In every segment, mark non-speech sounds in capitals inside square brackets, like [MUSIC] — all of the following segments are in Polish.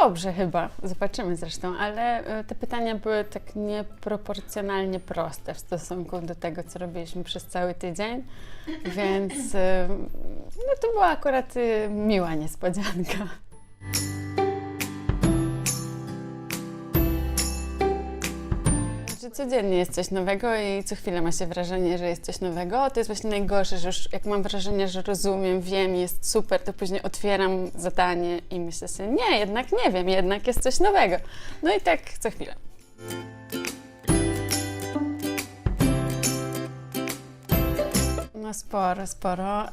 Dobrze chyba, zobaczymy zresztą, ale e, te pytania były tak nieproporcjonalnie proste w stosunku do tego, co robiliśmy przez cały tydzień, więc e, no to była akurat e, miła niespodzianka. Codziennie jest coś nowego i co chwilę ma się wrażenie, że jest coś nowego. To jest właśnie najgorsze, że już jak mam wrażenie, że rozumiem, wiem, jest super, to później otwieram zadanie i myślę sobie, nie, jednak nie wiem, jednak jest coś nowego. No i tak co chwilę. No sporo, sporo.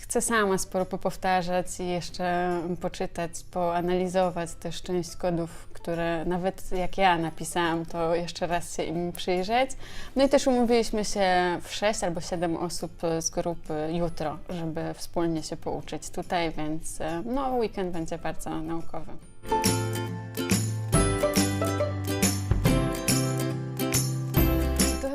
Chcę sama sporo popowtarzać i jeszcze poczytać, poanalizować też część kodów, które nawet jak ja napisałam, to jeszcze raz się im przyjrzeć. No i też umówiliśmy się w 6 albo 7 osób z grupy jutro, żeby wspólnie się pouczyć tutaj, więc e, no weekend będzie bardzo naukowy.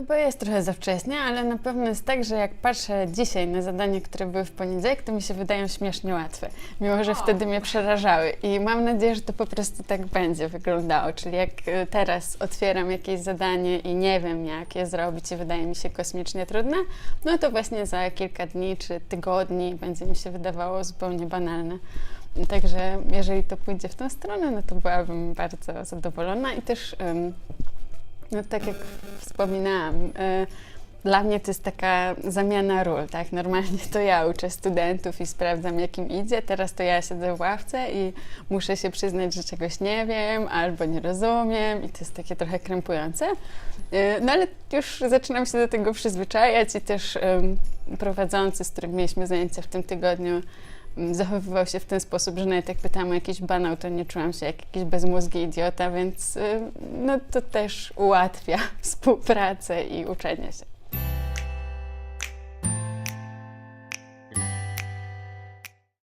Chyba jest trochę za wcześnie, ale na pewno jest tak, że jak patrzę dzisiaj na zadania, które były w poniedziałek, to mi się wydają śmiesznie łatwe, mimo że wtedy mnie przerażały. I mam nadzieję, że to po prostu tak będzie wyglądało. Czyli jak y, teraz otwieram jakieś zadanie i nie wiem, jak je zrobić i wydaje mi się kosmicznie trudne, no to właśnie za kilka dni czy tygodni będzie mi się wydawało zupełnie banalne. Także jeżeli to pójdzie w tą stronę, no to byłabym bardzo zadowolona i też ym, no tak jak wspominałam, y, dla mnie to jest taka zamiana ról, tak? Normalnie to ja uczę studentów i sprawdzam, jak im idzie. Teraz to ja siedzę w ławce i muszę się przyznać, że czegoś nie wiem albo nie rozumiem i to jest takie trochę krępujące. Y, No ale już zaczynam się do tego przyzwyczajać i też prowadzący, z którym mieliśmy zajęcia w tym tygodniu, zachowywał się w ten sposób, że nawet jak pytałam o jakiś banał, to nie czułam się jak jakiś bezmózgi idiota, więc y, no to też ułatwia [LAUGHS] współpracę i uczenie się.